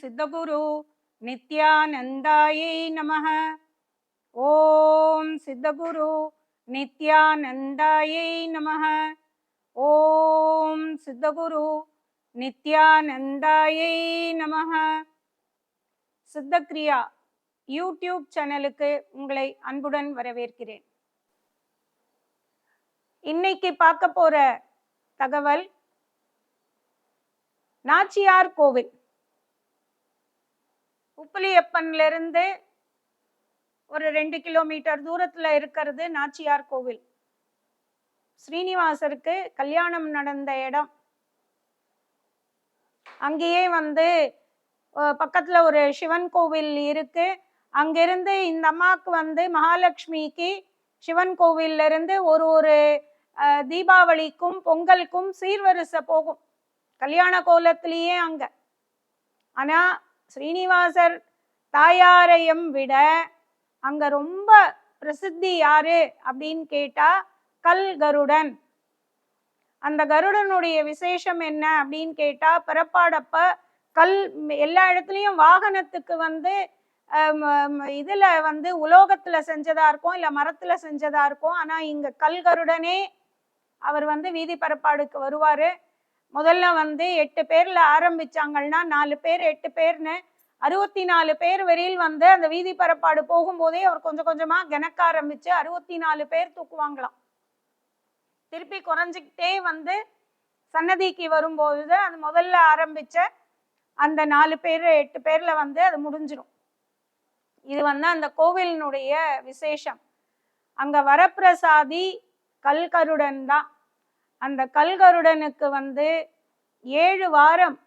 சித்தகுரு நித்யானந்தாயை நமக. ஓம் சித்தகுரு நித்யானந்தாயை நமः ஓம் சித்தகுரு நித்யானந்தாயை நமः சித்தக்ரியா யூடியூப் சேனலுக்கு உங்களை அன்புடன் வரவேற்கிறேன். இன்னைக்கு பார்க்க போற தகவல் நாச்சியார் கோவில். உப்புலியப்பன்லேருந்து ஒரு ரெண்டு கிலோமீட்டர் தூரத்தில் இருக்கிறது நாச்சியார் கோவில். ஸ்ரீனிவாசருக்கு கல்யாணம் நடந்த இடம். அங்கேயே வந்து பக்கத்தில் ஒரு சிவன் கோவில் இருக்கு. அங்கிருந்து இந்த அம்மாவுக்கு வந்து மகாலட்சுமிக்கு சிவன் கோவிலிருந்து இருந்து ஒரு ஒரு தீபாவளிக்கும் பொங்கலுக்கும் சீர்வரிசை போகும். கல்யாண கோலத்திலேயே அங்கே. ஆனால் ஸ்ரீனிவாசர் தாயாரையும் விட அங்க ரொம்ப பிரசித்தி யாரு அப்படின்னு கேட்டா கல் கருடன். அந்த கருடனுடைய விசேஷம் என்ன அப்படின்னு கேட்டா பிறப்பாடப்ப கல் எல்லா இடத்துலயும் வாகனத்துக்கு வந்து இதில் இதுல வந்து உலோகத்துல செஞ்சதா இருக்கும் இல்ல மரத்துல செஞ்சதா இருக்கும். ஆனா இங்க கல் கருடனே அவர் வந்து வீதி பரப்பாடுக்கு வருவாரு. முதல்ல வந்து எட்டு பேர்ல ஆரம்பிச்சாங்கன்னா நாலு பேர் எட்டு பேர்னு அறுபத்தி நாலு பேர் வரையில் வந்து அந்த வீதி பரப்பாடு போகும்போதே அவர் கொஞ்சம் கொஞ்சமா கணக்க ஆரம்பிச்சு அறுபத்தி நாலு பேர் தூக்குவாங்களாம். திருப்பி குறைஞ்சிக்கிட்டே வந்து சன்னதிக்கு வரும்போது அது முதல்ல ஆரம்பிச்ச அந்த நாலு பேர் எட்டு பேர்ல வந்து அது முடிஞ்சிடும் இது வந்து அந்த கோவிலினுடைய விசேஷம். அங்க வரப்பிரசாதி கல்கருடன் தான். அந்த கல்கருடனுக்கு வந்து ஏழு வாரம்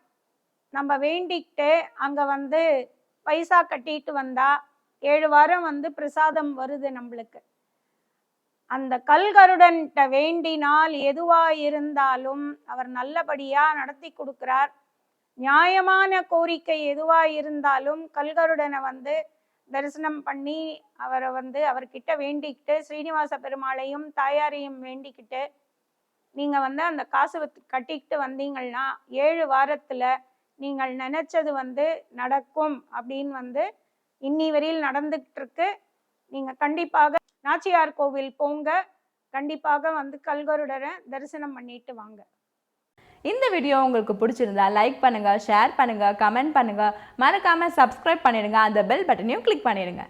நம்ம வேண்டிக்கிட்டு அங்க வந்து பைசா கட்டிட்டு வந்தா ஏழு வாரம் வந்து பிரசாதம் வருது நம்மளுக்கு. அந்த கல்கருடன்கிட்ட வேண்டினால் எதுவா இருந்தாலும் அவர் நல்லபடியா நடத்தி கொடுக்கிறார். நியாயமான கோரிக்கை எதுவா இருந்தாலும் கல்கருடனை வந்து தரிசனம் பண்ணி அவரை வந்து அவர்கிட்ட வேண்டிக்கிட்டு ஸ்ரீனிவாச பெருமாளையும் தாயாரையும் வேண்டிக்கிட்டு நீங்க வந்து அந்த காசு வத்து- கட்டிக்கிட்டு வந்தீங்கன்னா ஏழு வாரத்துல நீங்கள் நினைச்சது வந்து நடக்கும் அப்படின்னு வந்து இன்னி வரையில் நடந்துகிட்டு இருக்கு நீங்க கண்டிப்பாக நாச்சியார் கோவில் போங்க. கண்டிப்பாக வந்து கல்கருடரை தரிசனம் பண்ணிட்டு வாங்க. இந்த வீடியோ உங்களுக்கு பிடிச்சிருந்தா லைக் பண்ணுங்க ஷேர் பண்ணுங்க கமெண்ட் பண்ணுங்க. மறக்காம சப்ஸ்கிரைப் பண்ணிடுங்க. அந்த பெல் பட்டனையும் கிளிக் பண்ணிடுங்க.